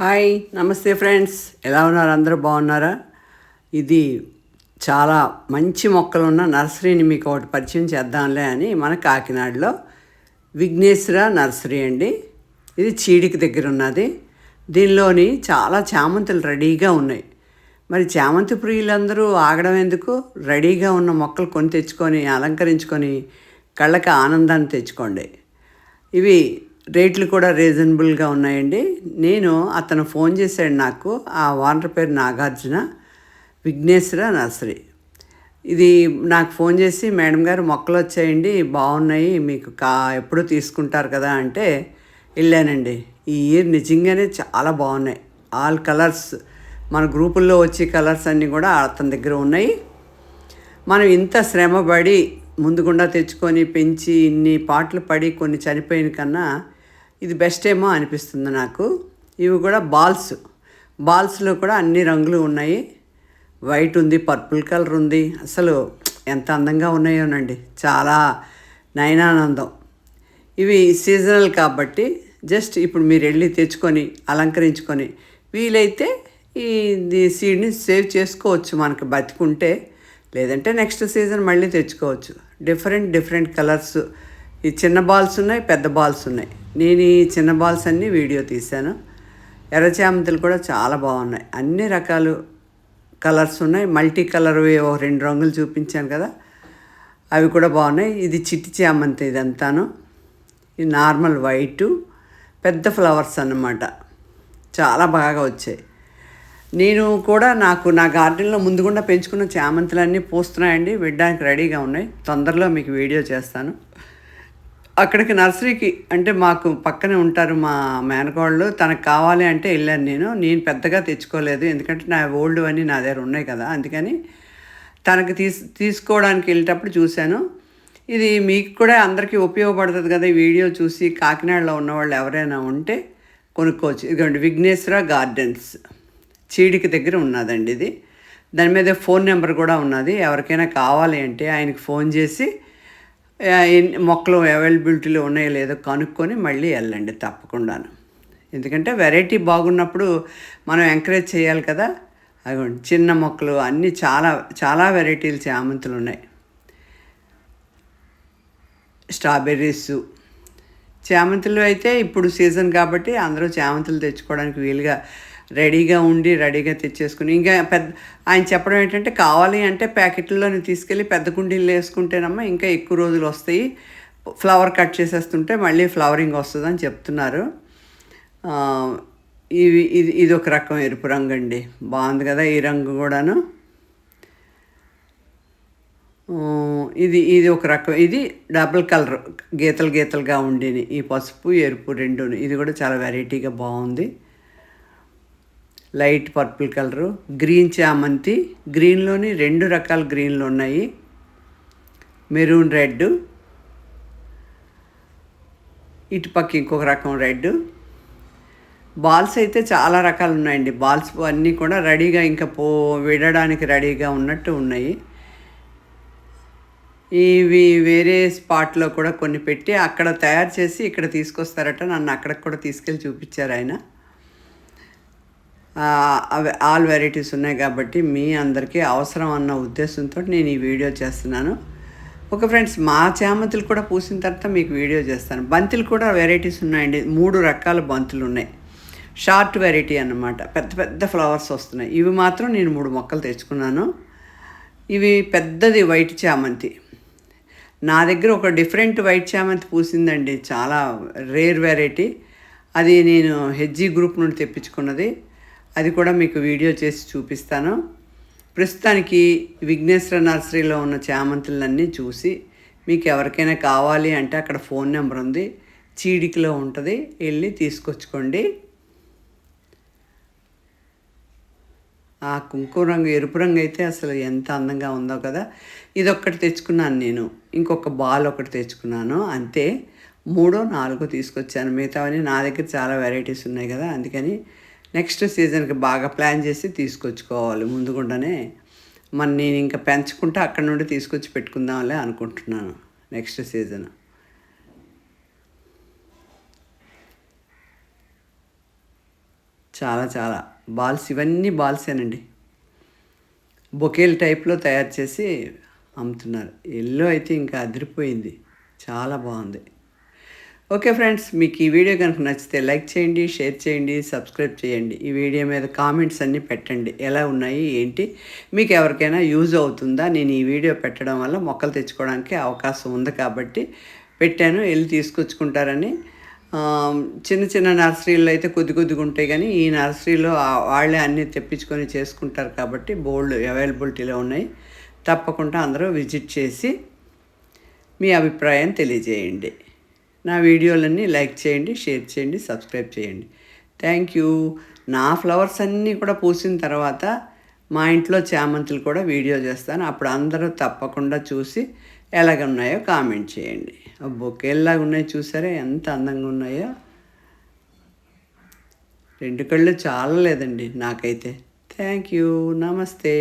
Hi నమస్తే friends. ఎలా ఉన్నారు? అందరూ బాగున్నారా? ఇది చాలా మంచి మొక్కలు ఉన్న నర్సరీని మీకు ఒకటి పరిచయం చేద్దాంలే అని మన కాకినాడలో విఘ్నేశ్వర నర్సరీ అండి. ఇది చీడికి దగ్గర ఉన్నది దీనిలోని చాలా చామంతులు రెడీగా ఉన్నాయి. మరి చామంతి ప్రియులందరూ ఆగడం ఎందుకు? రెడీగా ఉన్న మొక్కలు కొని తెచ్చుకొని అలంకరించుకొని కళ్ళకి ఆనందాన్ని తెచ్చుకోండి. ఇవి రేట్లు కూడా రీజనబుల్గా ఉన్నాయండి. నేను అతను ఫోన్ చేశాడు నాకు ఆ ఓనర్ పేరు నాగార్జున విఘ్నేశ్వర నర్సరీ. ఇది నాకు ఫోన్ చేసి మేడం గారు మొక్కలు వచ్చాయండి బాగున్నాయి మీకు కా ఎప్పుడు తీసుకుంటారు కదా అంటే వెళ్ళానండి. ఈ ఇయర్ నిజంగానే చాలా బాగున్నాయి. ఆల్ కలర్స్ మన గ్రూపుల్లో వచ్చే కలర్స్ అన్నీ కూడా అతని దగ్గర ఉన్నాయి. మనం ఇంత శ్రమపడి ముందుగుండా తెచ్చుకొని పెంచి ఇన్ని పాటలు పడి కొన్ని చనిపోయిన కన్నా ఇది బెస్ట్ ఏమో అనిపిస్తుంది నాకు. ఇవి కూడా బాల్స్. బాల్స్లో కూడా అన్ని రంగులు ఉన్నాయి. వైట్ ఉంది పర్పుల్ కలర్ ఉంది. అసలు ఎంత అందంగా ఉన్నాయోనండి. చాలా నయనానందం. ఇవి సీజనల్ కాబట్టి జస్ట్ ఇప్పుడు మీరు వెళ్ళి తెచ్చుకొని అలంకరించుకొని వీలైతే ఈ సీడ్ని సేవ్ చేసుకోవచ్చు మనకు బతికుంటే. లేదంటే నెక్స్ట్ సీజన్ మళ్ళీ తెచ్చుకోవచ్చు. డిఫరెంట్ డిఫరెంట్ కలర్స్ ఈ చిన్న బాల్స్ ఉన్నాయి పెద్ద బాల్స్ ఉన్నాయి. నేను ఈ చిన్న బాల్స్ అన్నీ వీడియో తీశాను. ఎర్ర చామంతులు కూడా చాలా బాగున్నాయి. అన్ని రకాలు కలర్స్ ఉన్నాయి. మల్టీ కలర్ ఓ రెండు రంగులు చూపించాను కదా. అవి కూడా బాగున్నాయి. ఇది చిట్టి చామంతి ఇదంతాను. ఇది నార్మల్ వైటు పెద్ద ఫ్లవర్స్ అన్నమాట. చాలా బాగా వచ్చాయి. నేను కూడా నాకు నా గార్డెన్లో ముందుగుండా పెంచుకున్న చామంతులన్నీ పూస్తున్నాయండి. విడడానికి రెడీగా ఉన్నాయి. తొందరలో మీకు వీడియో చేస్తాను. అక్కడికి నర్సరీకి అంటే మాకు పక్కనే ఉంటారు మా మేనకోళ్ళు తనకు కావాలి అంటే వెళ్ళాను నేను. నేను పెద్దగా తెచ్చుకోలేదు. ఎందుకంటే నా ఓల్డ్ అన్నీ నా దగ్గర ఉన్నాయి కదా. అందుకని తనకి తీసు తీసుకోవడానికి వెళ్ళేటప్పుడు చూశాను. ఇది మీకు కూడా అందరికీ ఉపయోగపడుతుంది కదా ఈ వీడియో చూసి. కాకినాడలో ఉన్నవాళ్ళు ఎవరైనా ఉంటే కొనుక్కోవచ్చు. ఇదిగోండి విఘ్నేశ్వర గార్డెన్స్. చీడికి దగ్గర ఉన్నదండి ఇది. దాని మీద ఫోన్ నెంబర్ కూడా ఉన్నది. ఎవరికైనా కావాలి అంటే ఆయనకి ఫోన్ చేసి మొక్కలు అవైలబిలిటీలో ఉన్నాయో లేదో కనుక్కొని మళ్ళీ వెళ్ళండి తప్పకుండాను. ఎందుకంటే వెరైటీ బాగున్నప్పుడు మనం ఎంకరేజ్ చేయాలి కదా. అవి చిన్న మొక్కలు అన్నీ చాలా చాలా వెరైటీలు చామంతులు ఉన్నాయి. స్ట్రాబెర్రీస్. చామంతులు అయితే ఇప్పుడు సీజన్ కాబట్టి అందరూ చామంతులు తెచ్చుకోవడానికి వీలుగా రెడీగా ఉండి రెడీగా తెచ్చేసుకుని ఇంకా పెద్ద ఆయన చెప్పడం ఏంటంటే కావాలి అంటే ప్యాకెట్లలో తీసుకెళ్ళి పెద్ద కుండీలు వేసుకుంటేనమ్మా ఇంకా ఎక్కువ రోజులు వస్తాయి. ఫ్లవర్ కట్ చేసేస్తుంటే మళ్ళీ ఫ్లవరింగ్ వస్తుందని చెప్తున్నారు. ఇవి ఇది ఇది ఒక రకం ఎరుపు రంగు అండి. బాగుంది కదా ఈ రంగు కూడాను. ఇది ఇది ఒక రకం ఇది డబుల్ కలర్ గీతలు గీతలుగా ఉండేది ఈ పసుపు ఎరుపు రెండును. ఇది కూడా చాలా వెరైటీగా బాగుంది. లైట్ పర్పుల్ కలరు గ్రీన్ చామంతి గ్రీన్లోని రెండు రకాల గ్రీన్లు ఉన్నాయి. మెరూన్ రెడ్ ఇటుపక్క ఇంకొక రకం రెడ్. బాల్స్ అయితే చాలా రకాలు ఉన్నాయండి. బాల్స్ అన్నీ కూడా రెడీగా ఇంకా పో విడడానికి రెడీగా ఉన్నట్టు ఉన్నాయి. ఇవి వేరే స్పాట్లో కూడా కొన్ని పెట్టి అక్కడ తయారు చేసి ఇక్కడ తీసుకొస్తారట. నన్ను అక్కడికి కూడా తీసుకెళ్ళి చూపించారు ఆయన. ఆల్ వెరైటీస్ ఉన్నాయి కాబట్టి మీ అందరికీ అవసరం అన్న ఉద్దేశంతో నేను ఈ వీడియో చేస్తున్నాను. ఒక ఫ్రెండ్స్ మా చామంతులు కూడా పూసిన తర్వాత మీకు వీడియో చేస్తాను. బంతులు కూడా వెరైటీస్ ఉన్నాయండి. మూడు రకాల బంతులు ఉన్నాయి. షార్ట్ వెరైటీ అన్నమాట. పెద్ద పెద్ద ఫ్లవర్స్ వస్తున్నాయి. ఇవి మాత్రం నేను మూడు మొక్కలు తెచ్చుకున్నాను. ఇవి పెద్దది వైట్ చామంతి. నా దగ్గర ఒక డిఫరెంట్ వైట్ చామంతి పూసిందండి. చాలా రేర్ వెరైటీ. అది నేను హెజ్జీ గ్రూప్ నుండి తెప్పించుకున్నది. అది కూడా మీకు వీడియో చేసి చూపిస్తాను. ప్రస్తుతానికి విఘ్నేశ్వర నర్సరీలో ఉన్న చామంతులన్నీ చూసి మీకు ఎవరికైనా కావాలి అంటే అక్కడ ఫోన్ నెంబర్ ఉంది. చీడికిలో ఉంటుంది. వెళ్ళి తీసుకొచ్చుకోండి. ఆ కుంకుమ రంగు ఎరుపు రంగు అయితే అసలు ఎంత అందంగా ఉందో కదా. ఇదొక్కటి తెచ్చుకున్నాను నేను. ఇంకొక బాల్ ఒకటి తెచ్చుకున్నాను. అంతే. మూడో నాలుగో తీసుకొచ్చాను. మిగతావన్నీ నా దగ్గర చాలా వెరైటీస్ ఉన్నాయి కదా. అందుకని నెక్స్ట్ సీజన్కి బాగా ప్లాన్ చేసి తీసుకొచ్చుకోవాలి. ముందుగుండానే మన నేను ఇంకా పెంచుకుంటే అక్కడ నుండి తీసుకొచ్చి పెట్టుకుందాంలే అనుకుంటున్నాను నెక్స్ట్ సీజన్. చాలా చాలా. బాల్స్ ఇవన్నీ బాల్సేనండి. బొకేల్ టైప్లో తయారు చేసి అమ్ముతున్నారు. ఎల్లో అయితే ఇంకా అదిరిపోయింది. చాలా బాగుంది. ఓకే ఫ్రెండ్స్ మీకు ఈ వీడియో కనుక నచ్చితే లైక్ చేయండి షేర్ చేయండి సబ్స్క్రైబ్ చేయండి. ఈ వీడియో మీద కామెంట్స్ అన్నీ పెట్టండి. ఎలా ఉన్నాయి ఏంటి మీకు ఎవరికైనా యూజ్ అవుతుందా? నేను ఈ వీడియో పెట్టడం వల్ల మొక్కలు తెచ్చుకోవడానికి అవకాశం ఉంది కాబట్టి పెట్టాను వెళ్ళి తీసుకొచ్చుకుంటారని. చిన్న చిన్న నర్సరీలో అయితే కొద్ది కొద్దిగా ఉంటాయి కానీ ఈ నర్సరీలో వాళ్ళే అన్నీ తెప్పించుకొని చేసుకుంటారు కాబట్టి బోల్డ్ అవైలబిలిటీలో ఉన్నాయి. తప్పకుండా అందరూ విజిట్ చేసి మీ అభిప్రాయం తెలియజేయండి. నా వీడియోలన్నీ లైక్ చేయండి షేర్ చేయండి సబ్స్క్రైబ్ చేయండి. Thank you. నా ఫ్లవర్స్ అన్నీ కూడా పూసిన తర్వాత మా ఇంట్లో చామంతులు కూడా వీడియో చేస్తాను. అప్పుడు అందరూ తప్పకుండా చూసి ఎలాగున్నాయో కామెంట్ చేయండి. బొకేలాగా ఉన్నాయి చూసారా? ఎంత అందంగా ఉన్నాయో. రెండు కళ్ళు చాలా లేదండి నాకైతే. Thank you. నమస్తే.